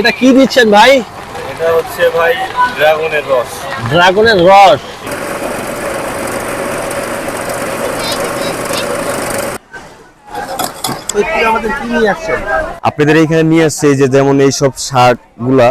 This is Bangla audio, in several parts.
এটা কি দিচ্ছেন ভাই? এটা হচ্ছে ভাই ড্রাগনের রস। ড্রাগনের রস। আমাদের কি নিয়ে আসছেন আপনাদের এইখানে নিয়ে আসছে যে যেমন এই সব শার্টগুলা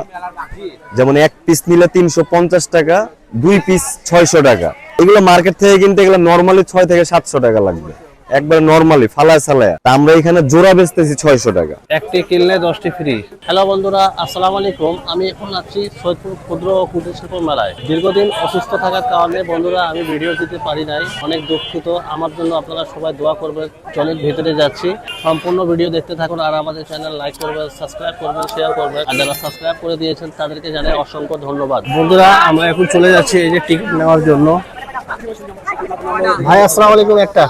যেমন এক পিস নিলে তিনশো পঞ্চাশ টাকা দুই পিস ছয়শো টাকা। এগুলো মার্কেট থেকে কিনতে গেলে নর্মালি ছয় থেকে সাতশো টাকা লাগবে। একবার নর্মালি ফালায় সালায়। আমরা এখানে জোড়া বেচতেছি ছয়শো টাকা। একটি কিনলে দশটি ফ্রি হ্যালো বন্ধুরা, আসসালামু আলাইকুম। আমি এখন আছি সৈয়দপুর ক্ষুদ্র ও কুটির শিল্প মেলায়। দীর্ঘদিন অসুস্থ থাকার কারণে বন্ধুরা, আমি ভিডিও দিতে পারি নাই। অনেক দুঃখিত। আমার জন্য আপনারা সবাই দোয়া করবেন। চলের ভিতরে যাচ্ছি। সম্পূর্ণ ভিডিও দেখতে থাকুন আর আমাদের চ্যানেল লাইক করবেন সাবস্ক্রাইব করবেন শেয়ার করবেন। আর যারা সাবস্ক্রাইব করে দিয়েছেন, তাদেরকে জানাই অসংখ্য ধন্যবাদ। বন্ধুরা, আমরা এখন চলে যাচ্ছি এই যে টিকিট নেওয়ার জন্য। ভাই, আসসালামু আলাইকুম একটা।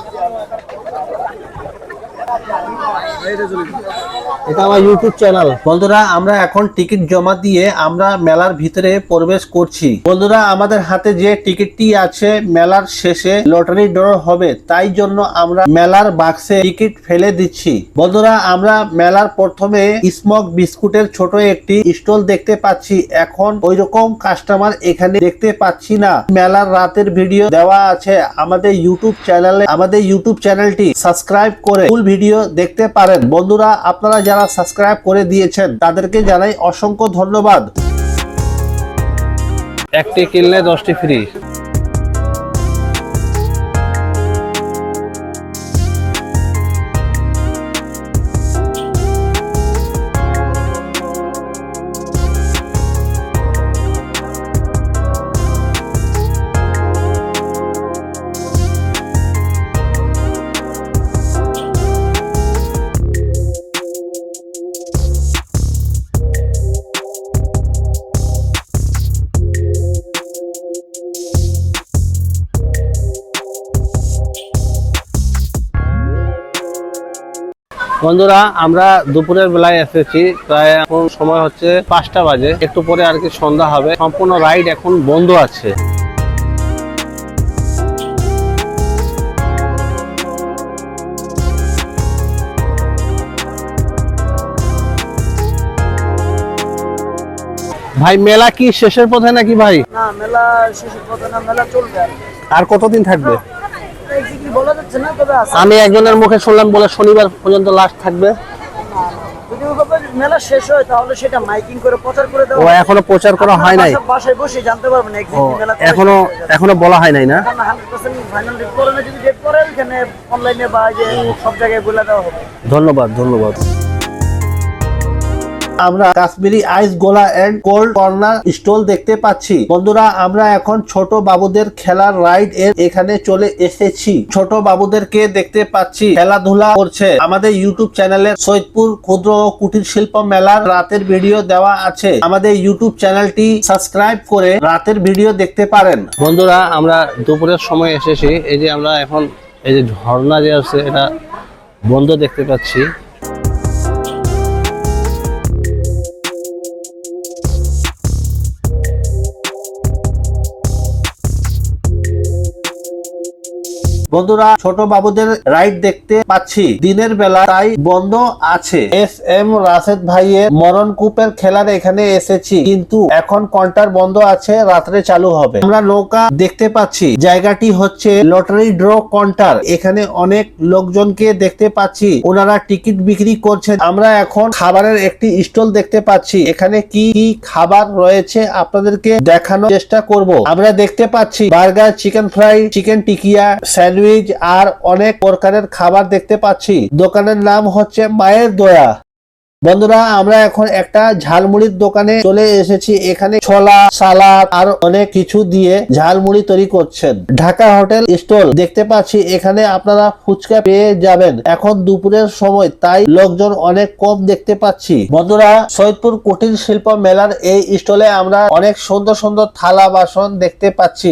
এটা আমার ইউটিউব চ্যানেল বন্ধুরা, আমরা এখন টিকিট জমা দিয়ে আমরা মেলার ভিতরে প্রবেশ করছি। বন্ধুরা, আমাদের হাতে যে টিকিটটি আছে, মেলার শেষে লটারি ড্র হবে, তাই জন্য আমরা মেলার বাক্সে টিকিট ফেলে দিচ্ছি। বন্ধুরা, আমরা মেলার প্রথমে স্মক বিস্কুটের ছোট একটি স্টল দেখতে পাচ্ছি। এখন ওই রকম কাস্টমার এখানে দেখতে পাচ্ছি না। মেলার রাতের ভিডিও দেওয়া আছে আমাদের ইউটিউব চ্যানেলে আমাদের ইউটিউব চ্যানেলটি সাবস্ক্রাইব করে ফুল ভিডিও দেখতে পারেন। বন্ধুরা, আপনারা যারা সাবস্ক্রাইব করে দিয়েছেন, তাদেরকে জানাই অসংখ্য ধন্যবাদ। একটি কিনলে দশটি ফ্রি বন্ধুরা আমরা দুপুরের বেলায় এসেছি। প্রায় এখন সময় হচ্ছে পাঁচটা বাজে। একটু পরে আর কি সন্ধ্যা হবে। সম্পূর্ণ রাইড এখন বন্ধ আছে। ভাই মেলা কি শেষের পথে নাকি ভাই? না মেলা শেষের কথা না মেলা চলবে আর কতদিন থাকবে Exactly বলা যাচ্ছে না তবে আছে আমি একজনের মুখে শুনলাম বলে শনিবার পর্যন্ত লাস্ট থাকবে। যদি মেলা শেষ হয় তাহলে সেটা মাইকিং করে প্রচার করে দেওয়া এখনও প্রচার করা হয় নাই। বাসা- বাসায় বসে জানতে পারবেন এখনও। এখনও বলা হয় নাই না? এখন 100% ফাইনাল যদি ডেট করেন এখানে অনলাইনে বা সব জায়গায় বলে দেওয়া হবে। ধন্যবাদ ধন্যবাদ। আমরা কাশ্মীরি আইস গোলা এন্ড কোল্ড কর্নার স্টল দেখতে পাচ্ছি। বন্ধুরা, আমরা এখন ছোট বাবুদের খেলার রাইড এর এখানে চলে এসেছি। ছোট বাবুদেরকে দেখতে পাচ্ছি, খেলাধুলা করছে। আমাদের ইউটিউব চ্যানেলে সৈয়দপুর ক্ষুদ্র ও কুটির শিল্প মেলার রাতের ভিডিও দেওয়া আছে। আমাদের ইউটিউব চ্যানেলটি সাবস্ক্রাইব করে রাতের ভিডিও দেখতে পারেন। বন্ধুরা, আমরা দুপুরের সময় এসেছি। এই যে আমরা এখন, এই যে ঝর্ণা যে আছে, এটা বন্ধ দেখতে পাচ্ছি। বন্ধুরা, ছোট বাবুদের রাইড দেখতে পাচ্ছি। দিনের বেলা তাই বন্ধ আছে। এস এম রাশেদ ভাইয়ের মরণ কূপের খেলার এখানে এসেছি। কিন্তু এখন কন্টার বন্ধ আছে, রাত্রে চালু হবে। আমরা নৌকা দেখতে পাচ্ছি। জায়গাটি হচ্ছে লটারি ড্র কন্টার। এখানে অনেক লোকজনকে দেখতে পাচ্ছি। ওনারা টিকিট বিক্রি করছেন। আমরা এখন খাবারের একটি স্টল দেখতে পাচ্ছি। এখানে কি কি খাবার রয়েছে আপনাদেরকে দেখানোর চেষ্টা করব। আমরা দেখতে পাচ্ছি burger, chicken fry, chicken টিকিয়া, sandwich আর অনেক প্রকারের খাবার দেখতে পাচ্ছি। দোকানের নাম হচ্ছে মায়ের দয়া। বন্ধুরা, আমরা এখন একটা ঝালমুড়ির দোকানে চলে এসেছি। এখানে ছোলা, সালাদ আর অনেক কিছু দিয়ে ঝালমুড়ি তৈরি করছেন। ঢাকা হোটেল স্টল দেখতে পাচ্ছি। এখানে আপনারা ফুচকা পেয়ে যাবেন। এখন দুপুরের সময়, তাই লোকজন অনেক কম দেখতে পাচ্ছি। বন্ধুরা, সৈয়দপুর কুটির শিল্প মেলার এই স্টলে আমরা অনেক সুন্দর সুন্দর থালা বাসন দেখতে পাচ্ছি।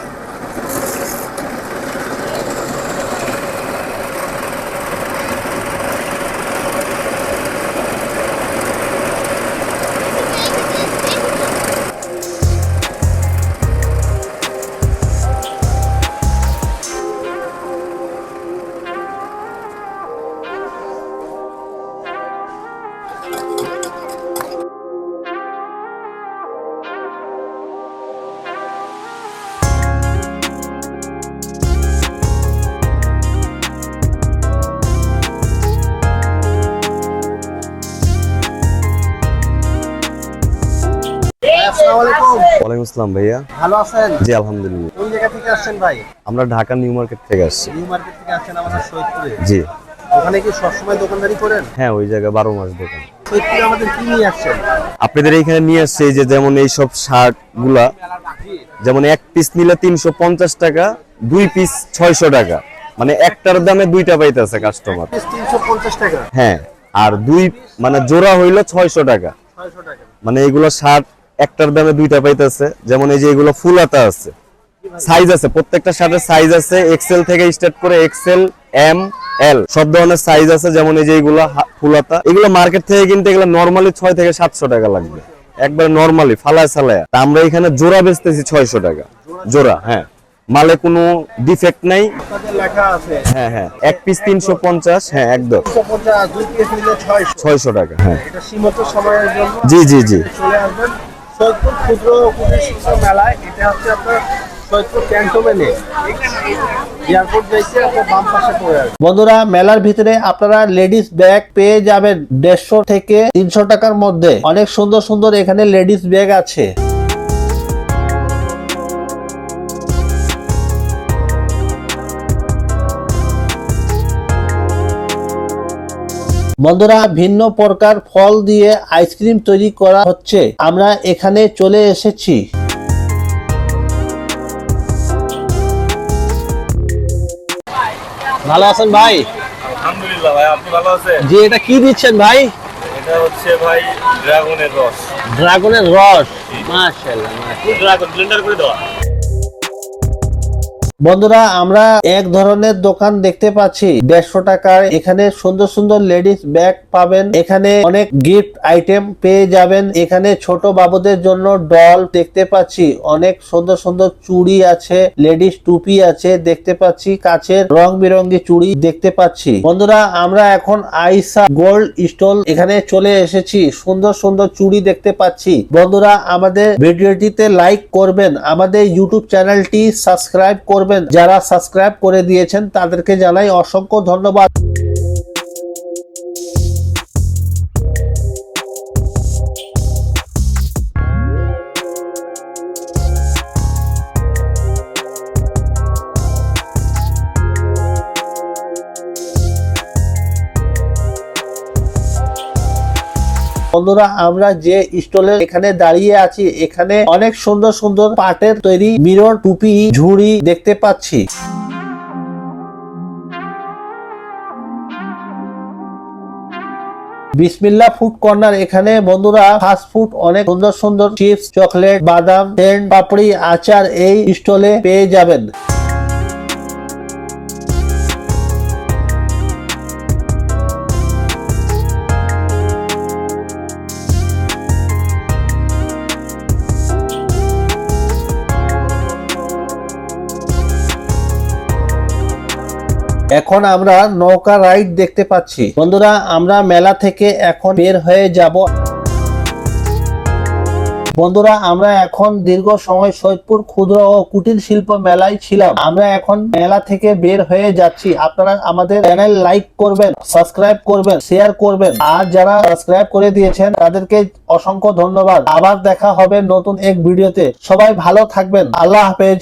ওয়ালাইকুম আসসালাম ভাইয়া। ভালো আছেন? জি আলহামদুলিল্লাহ। কোন জায়গা থেকে আসছেন ভাই? আমরা ঢাকা নিউ মার্কেট থেকে আসছি। নিউ মার্কেট থেকে আসছেন আমাদের সৈয়দপুরে? জি। ওখানে কি সবসময় দোকানদারি করেন? হ্যাঁ ওই জায়গায় বারো মাস দোকান। সৈয়দপুরে আমাদের কি নিয়ে আসছেন? আপনাদের এখানে নিয়ে আসছে যে যেমন এই সব শার্টগুলা যেমন এক পিস নিলে তিনশো পঞ্চাশ টাকা দুই পিস ছয়শো টাকা। মানে একটার দামে দুইটা পাইতেছে কাস্টমার তিনশো পঞ্চাশ টাকা? হ্যাঁ আর দুই মানে জোড়া হইল ছয়শো টাকা। ছয়শো টাকা। মানে এইগুলো শার্ট একটার দামে দুইটা পাইতেছে। যেমন এই যে এগুলো ফুলাতা আছে। সাইজ আছে প্রত্যেকটা শার্টের সাইজ আছে। এক্সেল থেকে স্টার্ট করে এক্সেল এম এল সব ধরনের সাইজ আছে। যেমন এই যে এগুলো ফুলাতা এগুলো মার্কেট থেকে কিনতে এগুলো নর্মালি ছয় থেকে সাতশো টাকা লাগবে। একবার নর্মালি ফালায় সালায়। তা আমরা এখানে জোড়া বেচতেছি ছয়শো টাকা। জোড়া হ্যাঁ। মালে কোনো ডিফেক্ট নাই। হ্যাঁ হ্যাঁ। এক পিস তিনশো পঞ্চাশ হ্যাঁ একদম। ছয়শো। টাকা হ্যাঁ। জি জি জি। চলে আসবেন। ক্ষুদ্র কুটির শিল্প মেলায়, এটা হচ্ছে আপনার বন্ধুরা, মেলার ভিতরে আপনারা লেডিস ব্যাগ পেয়ে যাবেন দেড়শো থেকে তিনশো টাকার মধ্যে। অনেক সুন্দর সুন্দর এখানে লেডিস ব্যাগ আছে। বন্ধুরা ভিন্ন প্রকার ফল দিয়ে আইসক্রিম তৈরি করা হচ্ছে। আমরা এখানে চলে এসেছি। ভালো আছেন ভাই? আলহামদুলিল্লাহ ভাই আপনি ভালো আছেন? জি এটা কি দিচ্ছেন ভাই? এটা হচ্ছে ভাই ড্রাগনের রস। ড্রাগনের রস। মাশাআল্লাহ ড্রাগন ব্লেন্ডার করে দেওয়া। বন্ধুরা, আমরা এক ধরনের দোকান দেখতে পাচ্ছি। দেড়শো টাকার এখানে সুন্দর সুন্দর লেডিস ব্যাগ পাবেন। এখানে অনেক গিফট আইটেম পেয়ে যাবেন। এখানে ছোট বাবুদের জন্য ডল দেখতে পাচ্ছি। অনেক সুন্দর সুন্দর চুড়ি আছে, লেডিস টুপি আছে দেখতে পাচ্ছি। কাছের রং বেরঙ্গি চুড়ি দেখতে পাচ্ছি। বন্ধুরা, আমরা এখন আইসা গোল্ড স্টল এখানে চলে এসেছি। সুন্দর সুন্দর চুড়ি দেখতে পাচ্ছি। বন্ধুরা, আমাদের ভিডিওটিতে লাইক করবেন। আমাদের ইউটিউব চ্যানেলটি সাবস্ক্রাইব করবেন। যারা সাবস্ক্রাইব করে দিয়েছেন তাদেরকে জানাই অসংখ্য ধন্যবাদ। বন্ধুরা, আমরা যে স্টলে এখানে দাঁড়িয়ে আছি, এখানে অনেক সুন্দর সুন্দর পাটের তৈরি মিরর, টুপি, ঝুড়ি দেখতে পাচ্ছি। বিসমিল্লা ফুড কর্নার, এখানে বন্ধুরা ফাস্ট ফুড অনেক সুন্দর সুন্দর চিপস চকলেট বাদাম পাপড়ি, আচার এই স্টলে পেয়ে যাবেন। এখন আমরা নৌকা রাইড দেখতে পাচ্ছি। বন্ধুরা, আমরা মেলা থেকে এখন বের হয়ে যাব। বন্ধুরা, আমরা এখন দীর্ঘ সময় সৈয়দপুর ক্ষুদ্র ও কুটির শিল্প মেলায় ছিলাম। আমরা এখন মেলা থেকে বের হয়ে যাচ্ছি। আপনারা আমাদের চ্যানেল লাইক করবেন সাবস্ক্রাইব করবেন শেয়ার করবেন। আর যারা সাবস্ক্রাইব করে দিয়েছেন, তাদেরকে অসংখ্য ধন্যবাদ। আবার দেখা হবে নতুন এক ভিডিওতে। সবাই ভালো থাকবেন। আল্লাহ হাফেজ।